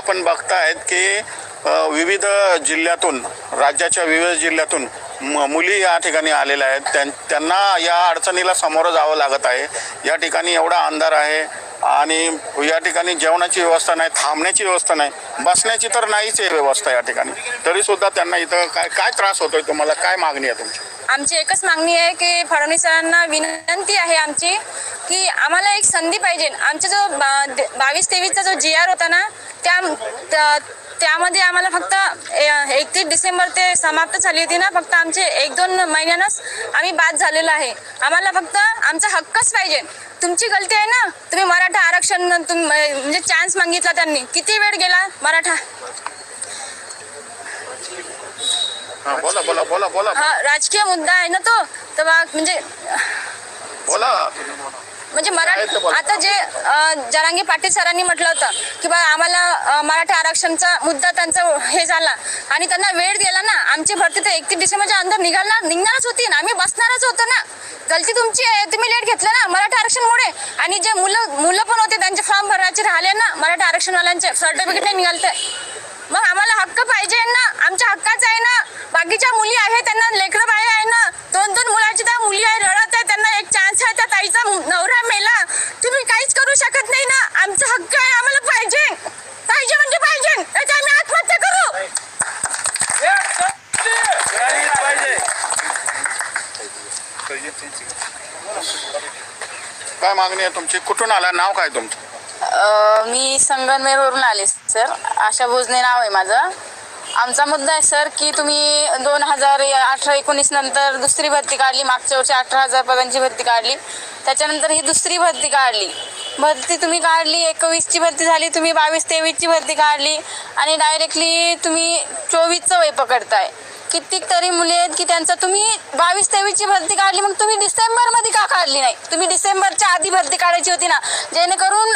आपण बघतायत की विविध जिल्ह्यातून राज्याच्या विविध जिल्ह्यातून म मुली या ठिकाणी आलेल्या आहेत. त्यां त्यांना या अडचणीला सामोरं जावं लागत आहे. या ठिकाणी एवढा अंधार आहे आणि या ठिकाणी जेवणाची व्यवस्था नाही थांबण्याची व्यवस्था नाही बसण्याची तर नाहीच आहे व्यवस्था या ठिकाणी. तरीसुद्धा त्यांना इथं काय काय त्रास होतोय तुम्हाला? काय मागणी आहे तुमची? आमची एकच मागणी आहे की फडणवीसांना विनंती आहे आमची की आम्हाला एक संधी पाहिजे. आमचा जो बा- बावीस तेवीसचा जो जी आर होता ना त्या त्या- त्यामध्ये आम्हाला फक्त एकतीस डिसेंबर ते समाप्त झाली होती ना फक्त आमचे एक दोन महिन्यानंच आम्ही बाद झालेलो आहे. आम्हाला फक्त आमचा हक्कच पाहिजे. तुमची गलती आहे ना तुम्ही मराठा आरक्षण तुम म्हणजे चान्स मागितला त्यांनी. किती वेळ गेला मराठा? हा बोला बोला बोला बोला. हा राजकीय मुद्दा आहे ना तो. तर म्हणजे बोला. म्हणजे मराठा. आता जे जरांगे पाटील सरांनी म्हटलं होतं की बा आम्हाला मराठा आरक्षणचा मुद्दा त्यांचा हे झाला आणि त्यांना वेळ दिला ना आमची भरती तर एकतीस डिसेंबरच्या अंदर निघालणार निघणारच होती ना आम्ही बसणारच होतो ना. गलती तुमची आहे तुम्ही लेट घेतलं ना मराठा आरक्षणमुळे. आणि जे मुलं मुलं पण होते त्यांचे फॉर्म भरायचे राहिले ना मराठा आरक्षणवाल्यांचे सर्टिफिकेट नाही निघालते. मग आम्हाला हक्क पाहिजे ना आमच्या हक्काचा आहे ना बाकीच्या मुली आहे त्यांना लेकरं बाय आहे ना दोन दोन मुलाची त्या मुली आहे रडत आहे त्यांना एक चान्स आहे त्या ताईचा मु- नवरा मेला तुम्ही काहीच करू शकत नाही ना आमचा हक्क आहे आम्हाला पाहिजे पाहिजे म्हणजे पाहिजे नाहीतर आम्ही आत्महत्या करू काय मागणी आहे तुमची? कुठून आला? नाव काय तुमचं? अ, मी संगमनेरवरून आले सर. आशा भोजने नाव आहे माझं. आमचा मुद्दा आहे सर की तुम्ही दोन हजार अठरा एकोणीस नंतर दुसरी भरती काढली. मागच्या वर्षी अठरा हजार पदांची भरती काढली. त्याच्यानंतर ही दुसरी भरती काढली. भरती तुम्ही काढली एकवीसची भरती झाली तुम्ही बावीस तेवीसची भरती काढली आणि डायरेक्टली तुम्ही चोवीसचं वय पकडताय. कित्येक तरी मुली आहेत की त्यांचं तुम्ही बावीस तेवीसची भरती काढली मग तुम्ही डिसेंबरमध्ये का काढली नाही? तुम्ही डिसेंबरच्या आधी भरती काढायची होती ना. जेणेकरून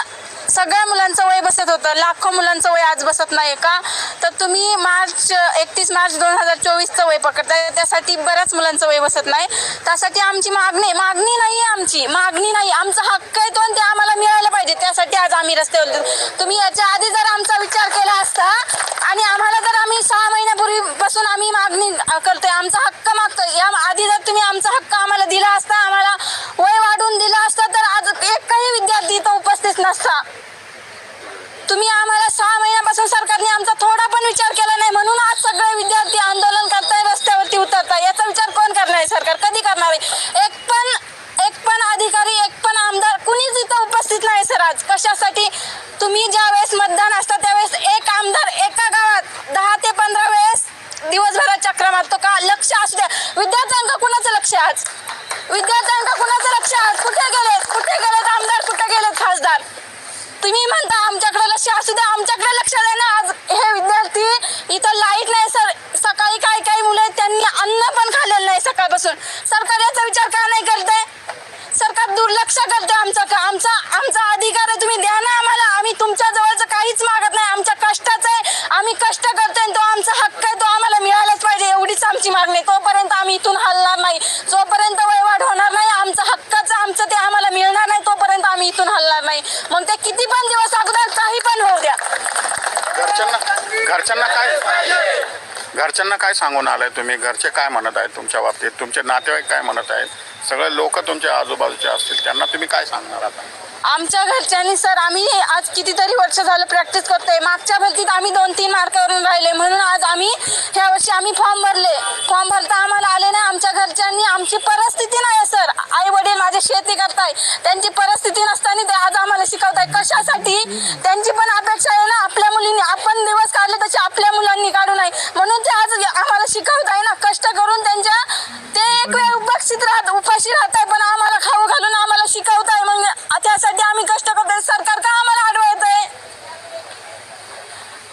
सगळ्या मुलांचं वय बसत होतं. लाखो मुलांचं वय आज बसत नाही का? तर तुम्ही मार्च एकतीस मार्च दोन हजार चोवीसचं वय पकडताय. त्यासाठी बऱ्याच मुलांचं वय बसत नाही. त्यासाठी आमची मागणी मागणी नाही आहे आमची. मागणी नाही. आमचा हक्क आहे तो आणि ते आम्हाला मिळायला पाहिजे. त्यासाठी आज आम्ही रस्त्यावर तुम्ही याच्या आधी जर आमचा विचार केला असता आणि आम्हाला जर आम्ही सहा महिन्यापूर्वीपासून आम्ही मागणी करतोय आमचा हक्क मागतोय या आधी जर तुम्ही आमचा हक्क आम्हाला दिला असता आम्हाला वय वाढवून दिला असता तर आज एकही विद्यार्थी इथं उपस्थित नसता तुम्ही आम्हाला सहा महिन्यापासून सरकारने आमचा थोडा पण विचार केला नाही म्हणून आज सगळे विद्यार्थी आंदोलन करताय रस्त्यावरती उतरताय याचा विचार कोण करणार आहे सरकार कधी करणार आहे एक पण एक पण अधिकारी एक पण आमदार कुणीच इथं उपस्थित नाही सर आज कशासाठी तुम्ही ज्या वेळेस मतदान असतं त्यावेळेस एक आमदार एका गावात दहा ते पंधरा वेळेस दिवसभरात चक्र मारतो का लक्ष असू द्या विद्यार्थ्यांका कुणाचं लक्ष आहे विद्यार्थ्यांचा कुणाचं लक्ष आहे कुठे गेलेत? कुठे गेलेत आमदार? कुठे गेलेत खासदार? तुम्ही म्हणता आमच्याकडे लक्ष असू द्या आमच्याकडे लक्ष द्या ना. आज हे विद्यार्थी इथं लाइट नाही सर. सकाळी काही काही मुलं आहेत त्यांनी अन्न पण खाल्लेलं नाही सकाळपासून. सरकार याचा विचार का नाही करते? सरकार दुर्लक्ष करते आमचा का? आमचा आमचा अधिकार आहे तुम्ही द्या ना आम्हाला आम्ही तुमच्या जवळचं काहीच मागत नाही आमच्या कष्टाचं आहे आम्ही कष्ट करतोय आणि तो आमचा हक्क आहे तो आम्हाला मिळालाच पाहिजे एवढीच आमची मागणी आहे. तोपर्यंत आम्ही इथून हलणार नाही जोपर्यंत वयवाढ होणार नाही आमचं हक्काचं आमचं ते आम्हाला मिळणार नाही तोपर्यंत आम्ही इथून हलणार नाही मग ते किती पण दिवस अगोदर काही पण होऊ द्या घरच्यांना घरच्यांना काय घरच्यांना काय सांगून आलाय तुम्ही? घरचे काय म्हणत आहेत तुमच्या बाबतीत? तुमचे नातेवाईक काय म्हणत आहेत? सगळे लोक तुमच्या आजूबाजूचे असतील त्यांना तुम्ही काय सांगणार आता? आमच्या घरच्यांनी सर आम्ही आज कितीतरी वर्ष झालं प्रॅक्टिस करतोय. मागच्या भरतीत आम्ही दोन तीन मार्कावरून राहिले. म्हणून आज आम्ही ह्या वर्षी आम्ही फॉर्म भरले. फॉर्म भरता आम्हाला आले नाही आमच्या घरच्यांनी. आमची परिस्थिती नाही सर. आई वडील माझे शेती करताय. त्यांची परिस्थिती नसताना आज आम्हाला शिकवताय कशासाठी? त्यांची पण अपेक्षा आहे ना आपल्या मुलींनी. आपण दिवस काढले तसे आपल्या मुलांनी काढू नये. म्हणून ते आज आम्हाला शिकवताय ना कष्ट करून त्यांच्या ते एक वेळ उपक्षित राहत उपाशी राहताय पण आम्हाला खाऊ घालून आम्हाला शिकवताय. मग त्यासाठी आम्ही कष्ट करतोय. सरकार का आम्हाला आडवं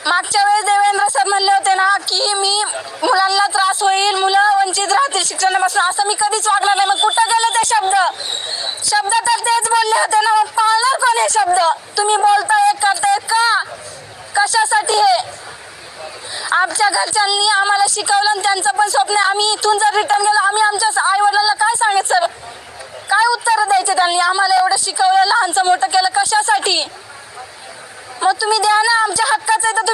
मागच्या वेळेस देवेंद्र सर म्हणले होते ना की मी मुलांना त्रास होईल मुलं वंचित राहतील शिक्षणापासून. असं मी कधीच वागणार नाही मग कुठं गेले ते शब्द शब्द तर तेच बोलले होते ना मग पाळणार कोण हे शब्द. तुम्ही बोलताय करताय का? कशासाठी हे? आमच्या घरच्यांनी आम्हाला शिकवलं आणि त्यांचं पण स्वप्न आहे. आम्ही इथून जर रिटर्न गेलो आम्ही आमच्या आई वडिलांना काय सांगत सर काय उत्तर द्यायचे त्यांनी आम्हाला एवढं शिकवलं लहानचं मोठं केलं कशासाठी मग तुम्ही द्या ना आमच्या हक्काचं आहे तर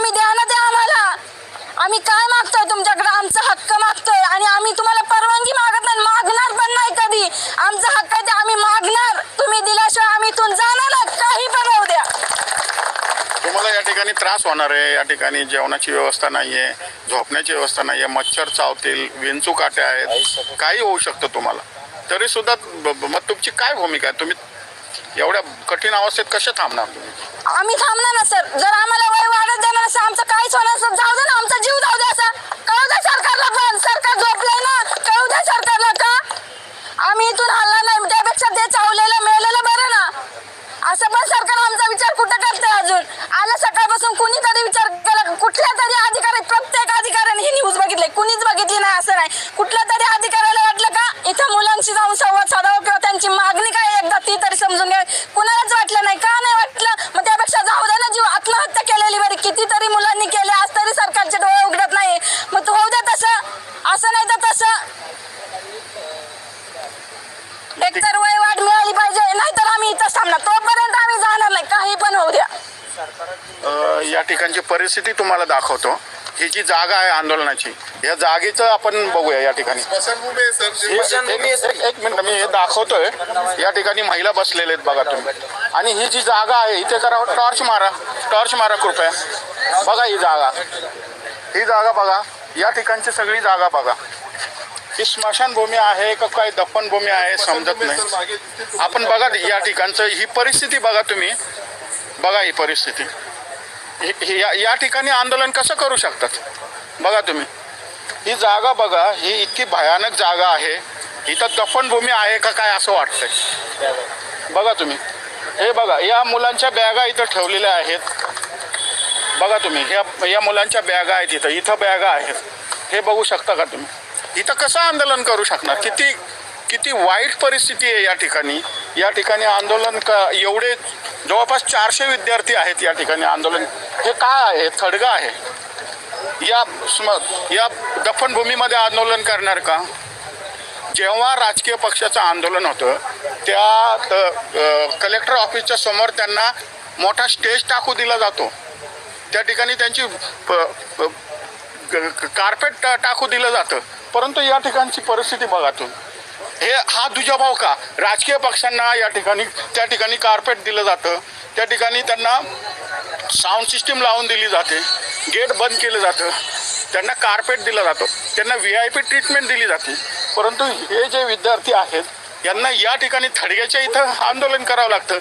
तुम्हाला या ठिकाणी त्रास होणार आहे या ठिकाणी जेवणाची व्यवस्था नाही आहे झोपण्याची व्यवस्था नाही आहे मच्छर चावतील विंचू काटे आहेत काही होऊ शकतं तुम्हाला. तरी सुद्धा मग तुमची काय भूमिका आहे? तुम्ही एवढ्या कठीण अवस्थेत कसे थांबणार तुम्ही? आम्ही थांबणार ना सर. जर आम्हाला वय वाढत जाणार असं आमचं काहीच होणार नसतं, जाऊ दे ना आमचा जीव जाऊ दे असं कळू दे सरकारला पण सरकार झोपलंय ना कळू दे सरकारला का आम्ही इथून हल्ला नाही त्यापेक्षा ते चावलेलं मिळालेलं बरं ना असं पण सरकार आमचा विचार कुठं करते अजून आलं सकाळपासून कुणीतरी विचार केला कुठल्या तरी अधिकारी प्रत्येक अधिकाऱ्याने ही न्यूज बघितली कुणीच बघितली नाही असं नाही कुठल्या तरी अधिकाऱ्याला वाटलं का इथं मुलांशी जाऊन संवाद साधावा किंवा त्यांची मागणी काय आहे एकदा ती तरी समजून घ्यावी कुणालाच वाटलं नाही का नाही वाटलं मग त्यापेक्षा जाऊ दे ना जीव आत्महत्या केलेली बरी कितीतरी मुलांनी केले आज तरी सरकारचे डोळे उघडत नाही मग तू होऊ दे तसं असं नाही तर तसं एकतर वय वाढ मिळाली पाहिजे नाहीतर आम्ही इथंच थांबणार तोपर्यंत आम्ही जाणार नाही काही पण होऊ द्या अ, ठिकाणची परिस्थिती तुम्हाला दाखवतो ही जी जागा आहे आंदोलनाची या जागेचं आपण बघूया या ठिकाणी. एक मिनिट मी हे दाखवतोय. या ठिकाणी महिला बसलेले आहेत बघा तुम्ही. आणि ही जी जागा आहे इथे जरा टॉर्च मारा. टॉर्च मारा कृपया. बघा ही जागा. ही जागा बघा. या ठिकाणची सगळी जागा बघा. ही स्मशानभूमी आहे का काय दफनभूमी आहे समजत नाही. आपण बघा या ठिकाणचं ही परिस्थिती बघा तुम्ही. बघा ही परिस्थिती. हे- हे- या- या ठिकाणी आंदोलन कसं करू शकतात? बघा तुम्ही. ही जागा बघा ही इतकी भयानक जागा आहे. इथं दफनभूमी आहे का काय असं वाटतंय? बघा तुम्ही. हे बघा या मुलांच्या बॅगा इथं ठेवलेल्या आहेत. बघा तुम्ही या या मुलांच्या बॅगा आहेत इथं. इथं बॅगा आहेत. हे बघू शकता का तुम्ही? इथं कसं आंदोलन करू शकणार? किती किती वाईट परिस्थिती आहे या ठिकाणी. या ठिकाणी आंदोलन का एवढे जवळपास चारशे विद्यार्थी आहेत या ठिकाणी आंदोलन. हे काय आहे? थडगा आहे. या स्म या दफनभूमीमध्ये आंदोलन करणार का? जेव्हा राजकीय पक्षाचं आंदोलन होतं त्या कलेक्टर ऑफिसच्या समोर त्यांना मोठा स्टेज टाकू दिला जातो. त्या ठिकाणी त्यांची प- कार्पेट टाकू दिलं जातं. परंतु या ठिकाणची परिस्थिती बघा तुम्ही. हे हा दुजाभाव का? राजकीय पक्षांना या ठिकाणी त्या ठिकाणी कार्पेट दिलं जातं. त्या ठिकाणी त्यांना साऊंड सिस्टीम लावून दिली जाते. गेट बंद केलं जातं. त्यांना कार्पेट दिलं जातं. त्यांना व्ही आय पी ट्रीटमेंट दिली जाते. परंतु हे जे विद्यार्थी आहेत यांना या ठिकाणी थडग्याच्या इथं आंदोलन करावं लागतं.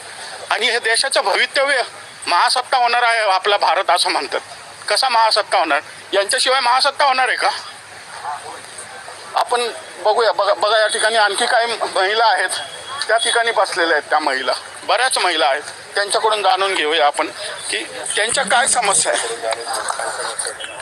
आणि हे देशाचं भवितव्य महासत्ता होणार आहे आपला भारत असं म्हणतात. कसा महासत्ता होणार? यांच्याशिवाय महासत्ता होणार आहे का? आपण बघूया. बघा बघा या ठिकाणी आणखी काही महिला आहेत. त्या ठिकाणी बसलेल्या आहेत त्या महिला. बऱ्याच महिला आहेत. त्यांच्याकडून जाणून घेऊया आपण की त्यांच्या काय समस्या आहे